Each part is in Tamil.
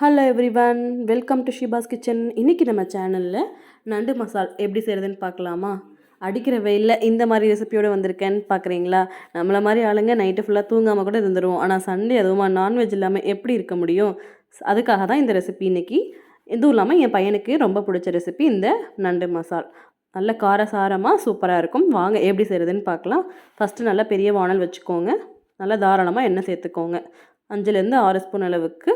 Hello everyone welcome to Shiba's kitchen இன்றைக்கி நம்ம சேனலில் நண்டு மசால் எப்படி செய்கிறதுன்னு பார்க்கலாமா? அடிக்கிற வெயிலில் இந்த மாதிரி ரெசிபியோடு வந்திருக்கேன்னு பார்க்குறீங்களா? நம்மளை மாதிரி ஆளுங்க நைட்டு ஃபுல்லாக தூங்காமல் கூட இருந்துருவோம். ஆனால் சண்டே அதுவுமா நான்வெஜ் இல்லாமல் எப்படி இருக்க முடியும்? அதுக்காக தான் இந்த ரெசிபி இன்றைக்கி இதுவும் இல்லாமல் என் பையனுக்கு ரொம்ப பிடிச்ச ரெசிபி இந்த நண்டு மசால். நல்ல காரசாரமாக சூப்பராக இருக்கும். வாங்க எப்படி செய்கிறதுன்னு பார்க்கலாம். ஃபஸ்ட்டு நல்லா பெரிய வானல் வச்சுக்கோங்க. நல்லா தாராளமாக எண்ணெய் சேர்த்துக்கோங்க. அஞ்சுலேருந்து ஆறு ஸ்பூன் அளவுக்கு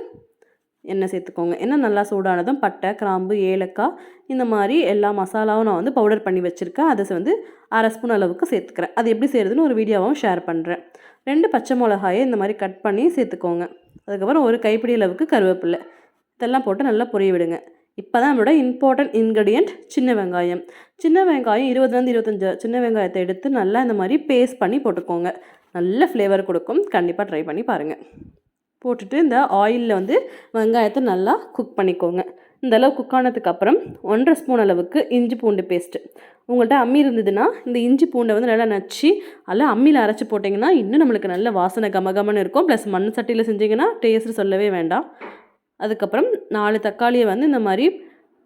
எண்ணெய் சேர்த்துக்கோங்க. எண்ணெய் நல்லா சூடானதும் பட்டை கிராம்பு ஏலக்காய் இந்த மாதிரி எல்லா மசாலாவும் நான் வந்து பவுடர் பண்ணி வச்சுருக்கேன். அதை வந்து அரை ஸ்பூன் அளவுக்கு சேர்த்துக்கிறேன். அது எப்படி செய்கிறதுன்னு ஒரு வீடியோவும் ஷேர் பண்ணுறேன் ரெண்டு பச்சை மிளகாயை இந்த மாதிரி கட் பண்ணி சேர்த்துக்கோங்க. அதுக்கப்புறம் ஒரு கைப்பிடி அளவுக்கு கருவேப்பில்லை இதெல்லாம் போட்டு நல்லா பொரிய விடுங்க. இப்போ தான் நம்மளோட இம்பார்ட்டன்ட் இன்க்ரீடியண்ட் சின்ன வெங்காயம். சின்ன வெங்காயம் இருபதுலேருந்து இருபத்தஞ்சு சின்ன வெங்காயத்தை எடுத்து நல்லா இந்த மாதிரி பேஸ்ட் பண்ணி போட்டுக்கோங்க. நல்ல ஃப்ளேவர் கொடுக்கும். கண்டிப்பாக ட்ரை பண்ணி பாருங்கள் போட்டுட்டு இந்த ஆயிலில் வந்து வெங்காயத்தை நல்லா குக் பண்ணிக்கோங்க. இந்த அளவு குக் ஆனதுக்கப்புறம் ஒன்றரை ஸ்பூன் அளவுக்கு இஞ்சி பூண்டு பேஸ்ட்டு உங்கள்கிட்ட அம்மி இருந்ததுன்னா இந்த இஞ்சி பூண்டை வந்து நல்லா நச்சு அதில் அம்மியில் அரைச்சி போட்டிங்கன்னா இன்னும் நம்மளுக்கு நல்ல வாசனை கமகமன்னு இருக்கும். ப்ளஸ் மண் சட்டியில் செஞ்சிங்கன்னா டேஸ்ட்டு சொல்லவே வேண்டாம். அதுக்கப்புறம் நாலு தக்காளியை வந்து இந்த மாதிரி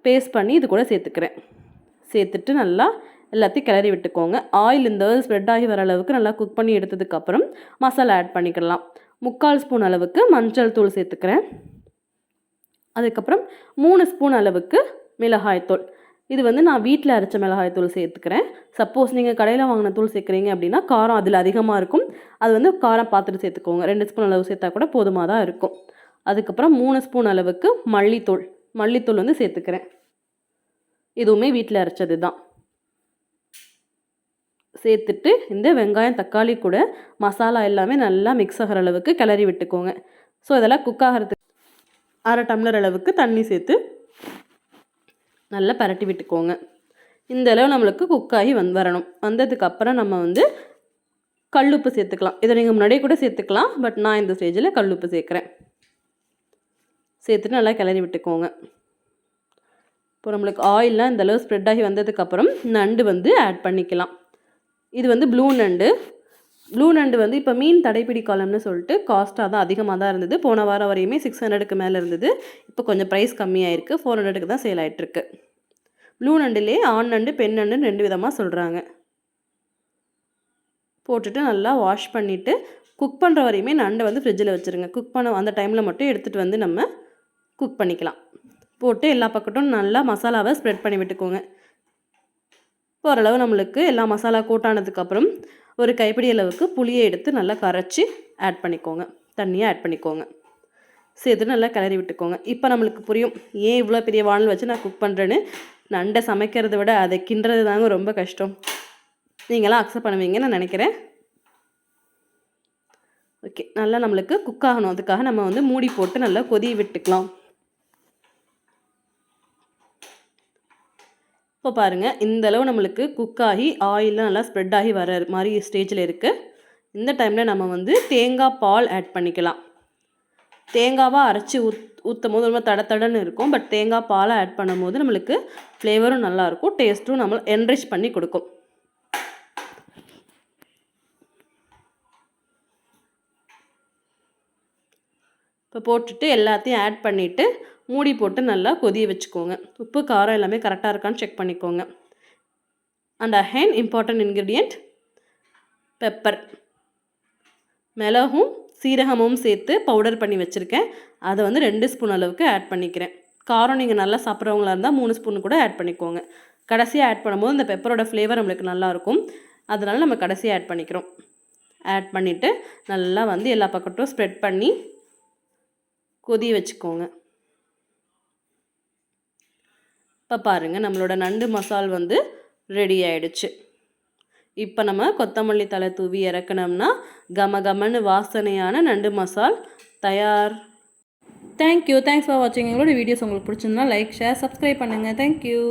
பேஸ்ட் பண்ணி இது கூட சேர்த்துக்கிறேன். சேர்த்துட்டு நல்லா எல்லாத்தையும் கிளறி விட்டுக்கோங்க. ஆயில் இந்த ஸ்ப்ரெட் ஆகி வர அளவுக்கு நல்லா குக் பண்ணி எடுத்ததுக்கப்புறம் மசாலா ஆட் பண்ணிக்கலாம். முக்கால் ஸ்பூன் அளவுக்கு மஞ்சள் தூள் சேர்த்துக்கிறேன். அதுக்கப்புறம் மூணு ஸ்பூன் அளவுக்கு மிளகாய்த்தூள் இது வந்து நான் வீட்டில் அரைச்ச மிளகாய் தூள் சேர்த்துக்கிறேன். சப்போஸ் நீங்கள் கடையில் வாங்கின தூள் சேர்க்குறீங்க அப்படின்னா காரம் அதில் அதிகமாக இருக்கும். அது வந்து காரம் பார்த்துட்டு சேர்த்துக்கோங்க. ரெண்டு ஸ்பூன் அளவு சேர்த்தா கூட போதுமாக தான் இருக்கும். அதுக்கப்புறம் மூணு ஸ்பூன் அளவுக்கு மல்லித்தூள். மல்லித்தூள் வந்து சேர்த்துக்கிறேன். இதுவுமே வீட்டில் அரைச்சது தான் சேர்த்துட்டு இந்த வெங்காயம் தக்காளி கூட மசாலா எல்லாமே நல்லா மிக்ஸ் ஆகிற அளவுக்கு கிளறி விட்டுக்கோங்க. ஸோ இதெல்லாம் குக் ஆகிறதுக்கு அரை டம்ளர் அளவுக்கு தண்ணி சேர்த்து நல்லா பரட்டி விட்டுக்கோங்க. இந்த அளவு நம்மளுக்கு குக்காகி வந் வரணும். வந்ததுக்கப்புறம் நம்ம வந்து கல்லுப்பு சேர்த்துக்கலாம். இதை நீங்கள் முன்னாடியே கூட சேர்த்துக்கலாம். பட் நான் இந்த ஸ்டேஜில் கல்லுப்பு சேர்க்குறேன். சேர்த்துட்டு நல்லா கிளறி விட்டுக்கோங்க. இப்போ நம்மளுக்கு ஆயிலெலாம் இந்தளவு ஸ்ப்ரெட் ஆகி வந்ததுக்கப்புறம் நண்டு வந்து ஆட் பண்ணிக்கலாம். இது வந்து ப்ளூ நண்டு. ப்ளூ நண்டு வந்து இப்போ மீன் தடைப்பிடி காலம்னு சொல்லிட்டு காஸ்ட்டாக தான் அதிகமாக தான் இருந்தது. போன வாரம் வரையுமே சிக்ஸ் ஹண்ட்ரடுக்கு மேலே இருந்தது. இப்போ கொஞ்சம் ப்ரைஸ் கம்மியாயிருக்கு. ஃபோர் ஹண்ட்ரடுக்கு தான் சேல் ஆகிட்டுருக்கு ப்ளூ நண்டுலே ஆண் நண்டு பெண் நண்டுன்னு ரெண்டு விதமாக சொல்கிறாங்க போட்டுட்டு நல்லா வாஷ் பண்ணிவிட்டு குக் பண்ணுற வரையுமே நண்டை வந்து ஃப்ரிட்ஜில் வச்சுருங்க. குக் பண்ண அந்த டைமில் மட்டும் எடுத்துகிட்டு வந்து நம்ம குக் பண்ணிக்கலாம். போட்டு எல்லா பக்கட்டும் நல்லா மசாலாவை ஸ்ப்ரெட் பண்ணி விட்டுக்கோங்க. ஓரளவு நம்மளுக்கு எல்லா மசாலா கூட்டானதுக்கப்புறம் ஒரு கைப்பிடி அளவுக்கு புளியை எடுத்து நல்லா கரைச்சி ஆட் பண்ணிக்கோங்க. தண்ணியை ஆட் பண்ணிக்கோங்க. சேர்த்து நல்லா கிளறி விட்டுக்கோங்க. இப்போ நம்மளுக்கு புரியும் ஏன் இவ்வளோ பெரிய வானல் வச்சு நான் குக் பண்ணுறேன்னு நண்டை சமைக்கிறத விட அதை கிண்டுறது தாங்க ரொம்ப கஷ்டம். நீங்களாம் அக்செப்ட் பண்ணுவீங்கன்னு நான் நினைக்கிறேன். ஓகே நல்லா நம்மளுக்கு குக் ஆகணும். அதுக்காக நம்ம வந்து மூடி போட்டு நல்லா கொதி விட்டுக்கலாம். இப்போ பாருங்கள் இந்தளவு நம்மளுக்கு குக் ஆகி ஆயிலெலாம் நல்லா ஸ்ப்ரெட் ஆகி வர மாதிரி ஸ்டேஜில் இருக்குது இந்த டைமில் நம்ம வந்து தேங்காய் பால் ஆட் பண்ணிக்கலாம். தேங்காவாக அரைச்சி ஊத் ஊற்றும் போது ரொம்ப தட தடன்னு இருக்கும் பட் தேங்காய் பாலை ஆட் பண்ணும் போது நம்மளுக்கு ஃப்ளேவரும் நல்லாயிருக்கும் டேஸ்ட்டும் நம்ம என்ரிச் பண்ணி கொடுக்கும். இப்போ போட்டுட்டு எல்லாத்தையும் ஆட் பண்ணிவிட்டு மூடி போட்டு நல்லா கொதிய வச்சுக்கோங்க. உப்பு காரம் எல்லாமே கரெக்டாக இருக்கான்னு செக் பண்ணிக்கோங்க. அண்ட் அஹேன் இம்பார்ட்டன்ட் இன்க்ரீடியண்ட் பெப்பர் மிளகும் சீரகமும் சேர்த்து பவுடர் பண்ணி வச்சுருக்கேன். அதை வந்து ரெண்டு ஸ்பூன் அளவுக்கு ஆட் பண்ணிக்கிறேன். காரம் நீங்கள் நல்லா சாப்பிட்றவங்களா இருந்தால் மூணு ஸ்பூன் கூட ஆட் பண்ணிக்கோங்க. கடைசியாக ஆட் பண்ணும்போது இந்த பெப்பரோட ஃப்ளேவர் நம்மளுக்கு நல்லாயிருக்கும் அதனால் நம்ம கடைசியாக ஆட் பண்ணிக்கிறோம். ஆட் பண்ணிவிட்டு நல்லா வந்து எல்லா பக்கட்டும் ஸ்ப்ரெட் பண்ணி கொதி வச்சுக்கோங்க. இப்போ பாருங்கள் நம்மளோட நண்டு மசால் வந்து ரெடி ஆயிடுச்சு. இப்போ நம்ம கொத்தமல்லி தலை தூவி இறக்கணும்னா கம கமன்னு வாசனையான நண்டு மசால் தயார். தேங்க்யூ தேங்க்ஸ் ஃபார் வாட்சிங் எங்களோட வீடியோஸ் உங்களுக்கு பிடிச்சிருந்தா லைக் ஷேர் சப்ஸ்கிரைப் பண்ணுங்கள் தேங்க்யூ